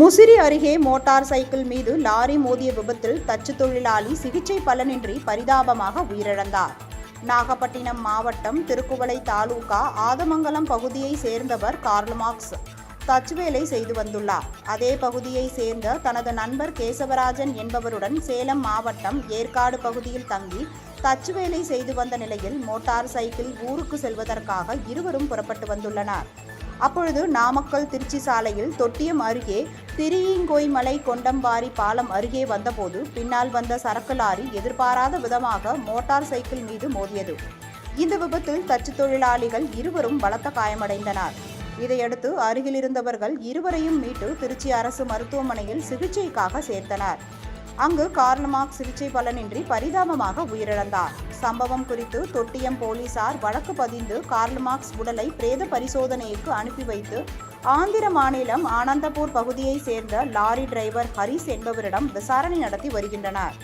முசிறி அருகே motor cycle மீது lorry மோதிய விபத்தில் தச்சு தொழிலாளி சிகிச்சை பலனின்றி பரிதாபமாக உயிரிழந்தார். நாகப்பட்டினம் மாவட்டம் திருக்குவளை தாலுகா ஆதமங்கலம் பகுதியை சேர்ந்தவர் கார்ல்மார்க்ஸ் தச்சு வேலை செய்து வந்துள்ளார். அதே பகுதியை சேர்ந்த தனது நண்பர் கேசவராஜன் என்பவருடன் சேலம் மாவட்டம் ஏற்காடு பகுதியில் தங்கி தச்சு வேலை செய்து வந்த நிலையில் மோட்டார் சைக்கிள் ஊருக்கு செல்வதற்காக இருவரும் புறப்பட்டு வந்துள்ளனர். அப்பொழுது நாமக்கல் திருச்சி சாலையில் தொட்டியம் அருகே திரியங்கோய்மலை கொண்டம்பாரி பாலம் அருகே வந்தபோது பின்னால் வந்த சரக்கு லாரி எதிர்பாராத விதமாக மோட்டார் சைக்கிள் மீது மோதியது. இந்த விபத்தில் தச்சு தொழிலாளிகள் இருவரும் பலத்த காயமடைந்தனர். இதையடுத்து அருகில் இருந்தவர்கள் இருவரையும் மீட்டு திருச்சி அரசு மருத்துவமனையில் சிகிச்சைக்காக சேர்த்தனர். அங்கு கார்லமாக் சிகிச்சை பலனின்றி பரிதாபமாக உயிரிழந்தார். சம்பவம் குறித்து தொட்டியம் போலீசார் வழக்கு பதிந்து கார்லமாக்ஸ் உடலை பிரேத பரிசோதனைக்கு அனுப்பி வைத்து ஆந்திர மாநிலம் ஆனந்தபூர் பகுதியைச் சேர்ந்த லாரி டிரைவர் ஹரிஸ் என்பவரிடம் விசாரணை நடத்தி வருகின்றனர்.